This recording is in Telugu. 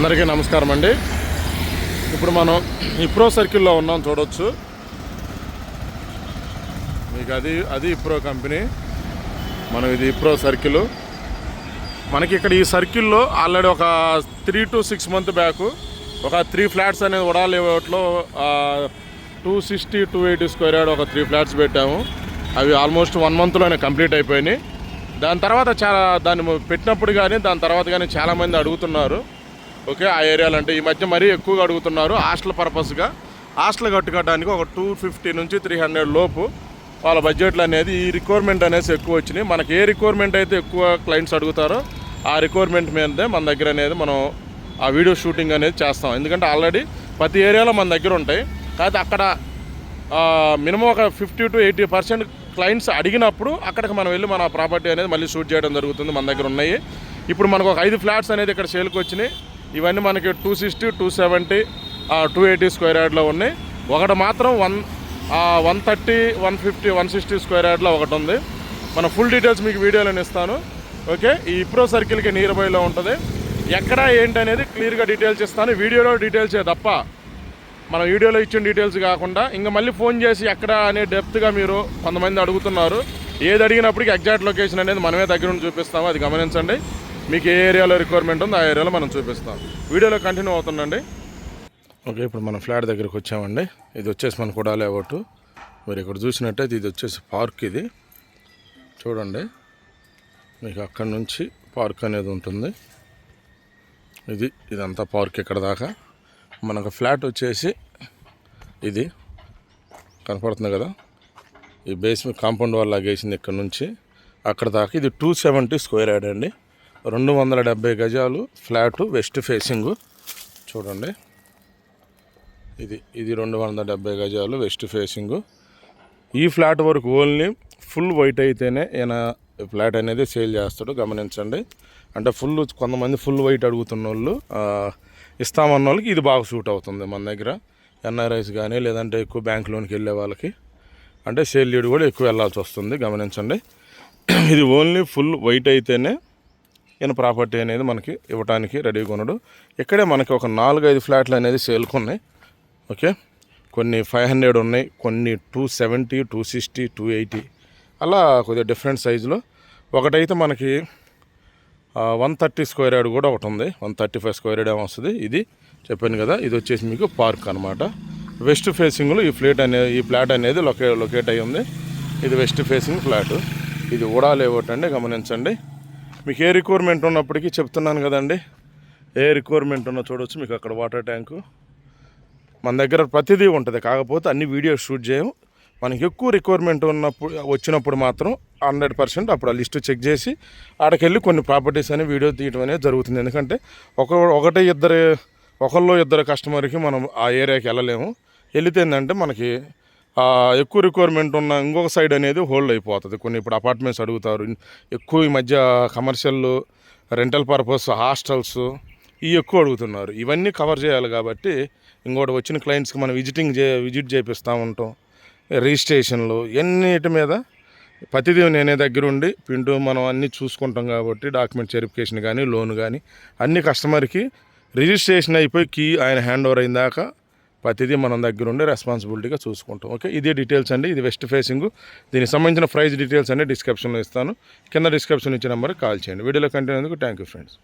అందరికీ నమస్కారం అండి. ఇప్పుడు మనం ఇప్రో సర్కిల్లో ఉన్నాం చూడవచ్చు మీకు అది అది ఇప్రో కంపెనీ. మనం ఇది ఇప్రో సర్కిల్. మనకి ఇక్కడ ఈ సర్కిల్లో ఆల్రెడీ ఒక three to six month back ఒక త్రీ ఫ్లాట్స్ అనేది కూడా లేఅవుట్లో two sixty two eighty square yard ఒక త్రీ ఫ్లాట్స్ పెట్టాము. అవి ఆల్మోస్ట్ వన్ మంత్లోనే కంప్లీట్ అయిపోయినాయి. దాని తర్వాత చాలా దాన్ని పెట్టినప్పుడు కానీ దాని తర్వాత కానీ చాలామంది అడుగుతున్నారు. ఓకే ఆ ఏరియాలు అంటే ఈ మధ్య మరీ ఎక్కువగా అడుగుతున్నారు హాస్టల్ పర్పస్గా. హాస్టల్ కట్టుకోవడానికి ఒక టూ ఫిఫ్టీ నుంచి త్రీ హండ్రెడ్ లోపు వాళ్ళ బడ్జెట్లు అనేది ఈ రిక్వైర్మెంట్ అనేసి ఎక్కువ వచ్చినాయి. మనకి ఏ రిక్వైర్మెంట్ అయితే ఎక్కువ క్లయింట్స్ అడుగుతారో ఆ రిక్వైర్మెంట్ మీదే మన దగ్గర అనేది మనం ఆ వీడియో షూటింగ్ అనేది చేస్తాం. ఎందుకంటే ఆల్రెడీ ప్రతి ఏరియాలో మన దగ్గర ఉంటాయి. కాకపోతే అక్కడ మినిమం ఒక fifty to eighty percent clients అడిగినప్పుడు అక్కడికి మనం వెళ్ళి మన ప్రాపర్టీ అనేది మళ్ళీ షూట్ చేయడం జరుగుతుంది మన దగ్గర ఉన్నాయి. ఇప్పుడు మనకు ఒక ఐదు ఫ్లాట్స్ అనేది ఇక్కడ సేల్కి వచ్చినాయి. ఇవన్నీ మనకి two sixty two seventy two eighty square యార్డ్లో ఉన్నాయి. ఒకటి మాత్రం one one thirty one fifty one sixty square యార్డ్లో ఒకటి ఉంది. మన ఫుల్ డీటెయిల్స్ మీకు వీడియోలో ఇస్తాను. ఓకే ఈ ఇప్రో సర్కిల్కి నియర్ బైలో ఉంటుంది. ఎక్కడ ఏంటి అనేది క్లియర్గా డీటెయిల్స్ ఇస్తాను. వీడియోలో డీటెయిల్స్ తప్ప. మన వీడియోలో ఇచ్చిన డీటెయిల్స్ కాకుండా ఇంకా మళ్ళీ ఫోన్ చేసి ఎక్కడ అనే డెప్త్గా మీరు కొంతమంది అడుగుతున్నారు. ఏది అడిగినప్పటికీ ఎగ్జాక్ట్ లొకేషన్ అనేది మనమే దగ్గర నుండి చూపిస్తాము. అది గమనించండి. మీకు ఏ ఏరియాలో రిక్వైర్మెంట్ ఉందో ఆ ఏరియాలో మనం చూపిస్తాం. వీడియోలో కంటిన్యూ అవుతుందండి ఓకే ఇప్పుడు మన ఫ్లాట్ దగ్గరికి వచ్చామండి. ఇది వచ్చేసి మన కూడా లేఅవుట్. మీరు ఇక్కడ చూసినట్టయితే ఇది వచ్చేసి పార్క్ ఇది. చూడండి. మీకు అక్కడ నుంచి పార్క్ అనేది ఉంటుంది. ఇది ఇదంతా పార్క్ ఇక్కడ దాకా. మనకు ఫ్లాట్ వచ్చేసి ఇది. కనపడుతుంది కదా? ఈ బేస్మెంట్ కాంపౌండ్ వాల్ లాగేసింది ఇక్కడ నుంచి. అక్కడ దాకా ఇది టూ సెవెంటీ స్క్వేర్ యార్డ్ అండి. రెండు వందల డెబ్బై గజాలు ఫ్లాటు వెస్ట్ ఫేసింగ్. చూడండి. ఇది ఇది రెండు వందల డెబ్బై గజాలు వెస్ట్ ఫేసింగ్. ఈ ఫ్లాట్ వరకు ఓన్లీ ఫుల్ వైట్ అయితేనే ఈయన ఫ్లాట్ అనేది సేల్ చేస్తాడు. గమనించండి. అంటే ఫుల్ కొంతమంది ఫుల్ వైట్ అడుగుతున్న వాళ్ళు ఇస్తామన్న వాళ్ళకి ఇది బాగా సూట్ అవుతుంది మన దగ్గర. ఎన్ఆర్ఐస్ కానీ లేదంటే ఎక్కువ బ్యాంక్ లోన్కి వెళ్ళే వాళ్ళకి. అంటే సేల్ లీడ్ కూడా ఎక్కువ వెళ్ళాల్సి వస్తుంది. గమనించండి. ఇది ఓన్లీ ఫుల్ వైట్ అయితేనే ఈయన ప్రాపర్టీ అనేది మనకి ఇవ్వడానికి రెడీగా ఉన్నాడు. ఇక్కడే మనకి ఒక నాలుగైదు ఫ్లాట్లు అనేది సేల్కి ఉన్నాయి ఓకే? కొన్ని ఫైవ్ హండ్రెడ్ ఉన్నాయి కొన్ని two seventy two sixty two eighty. అలా కొద్దిగా డిఫరెంట్ సైజులో. ఒకటైతే మనకి వన్ థర్టీ స్క్వేర్ యార్డ్ కూడా ఒకటి ఉంది. One thirty five square yard వస్తుంది. ఇది చెప్పాను కదా ఇది వచ్చేసి మీకు పార్క్ అనమాట వెస్ట్ ఫేసింగ్లో ఈ ఫ్లేట్ అనేది ఈ ఫ్లాట్ అనేది లొకే లొకేట్ అయ్యి ఉంది. ఇది వెస్ట్ ఫేసింగ్ ఫ్లాట్. ఇది కూడా ఒకటండి గమనించండి. మీకు ఏ రిక్వైర్మెంట్ ఉన్నప్పటికీ చెప్తున్నాను కదండి. ఏ రిక్వైర్మెంట్ ఉన్నా చూడవచ్చు మీకు అక్కడ వాటర్ ట్యాంకు మన దగ్గర ప్రతిదీ ఉంటుంది. కాకపోతే అన్ని వీడియోస్ షూట్ చేయము మనకి ఎక్కువ రిక్వైర్మెంట్ ఉన్నప్పుడు వచ్చినప్పుడు మాత్రం హండ్రెడ్ పర్సెంట్ అప్పుడు ఆ లిస్ట్ చెక్ చేసి ఆడకెళ్ళి కొన్ని ప్రాపర్టీస్ అని వీడియో తీయడం అనేది జరుగుతుంది. ఎందుకంటే ఒక ఒకటే ఇద్దరు ఒకళ్ళు ఇద్దరు కస్టమర్కి మనం ఆ ఏరియాకి వెళ్ళలేము. వెళితే ఏంటంటే మనకి ఎక్కువ రిక్వైర్మెంట్ ఉన్న ఇంకొక సైడ్ అనేది హోల్డ్ అయిపోతుంది. కొన్ని ఇప్పుడు అపార్ట్మెంట్స్ అడుగుతారు. ఎక్కువ ఈ మధ్య కమర్షియల్ రెంటల్ పర్పస్ హాస్టల్స్ ఇవి ఎక్కువ అడుగుతున్నారు. ఇవన్నీ కవర్ చేయాలి కాబట్టి ఇంకోటి వచ్చిన క్లయింట్స్కి మనం విజిటింగ్ చే విజిట్ చేపిస్తూ ఉంటాం. రిజిస్ట్రేషన్లు ఎన్నిటి మీద ప్రతిదీ నేనే దగ్గరుండి పింటూ మనం అన్నీ చూసుకుంటాం కాబట్టి డాక్యుమెంట్ వెరిఫికేషన్ కానీ లోన్ కానీ అన్ని కస్టమర్కి రిజిస్ట్రేషన్ అయిపోయి కీ ఆయన హ్యాండ్ ఓవర్ అయిన దాకా ప్రతిదీ మనం దగ్గరుండి రెస్పాన్సిబిలిటీగా చూసుకుంటాం. ఓకే ఇదే డీటెయిల్స్ అండి. ఇది వెస్ట్ ఫేసింగ్ దీనికి సంబంధించిన ప్రైస్ డీటెయిల్స్ అన్ని డిస్క్రిప్షన్లో ఇస్తాను. కింద డిస్క్రిప్షన్ ఇచ్చిన నెంబర్కి కాల్ చేయండి. వీడియోలో కంటిన్యూ థ్యాంక్ యూ ఫ్రెండ్స్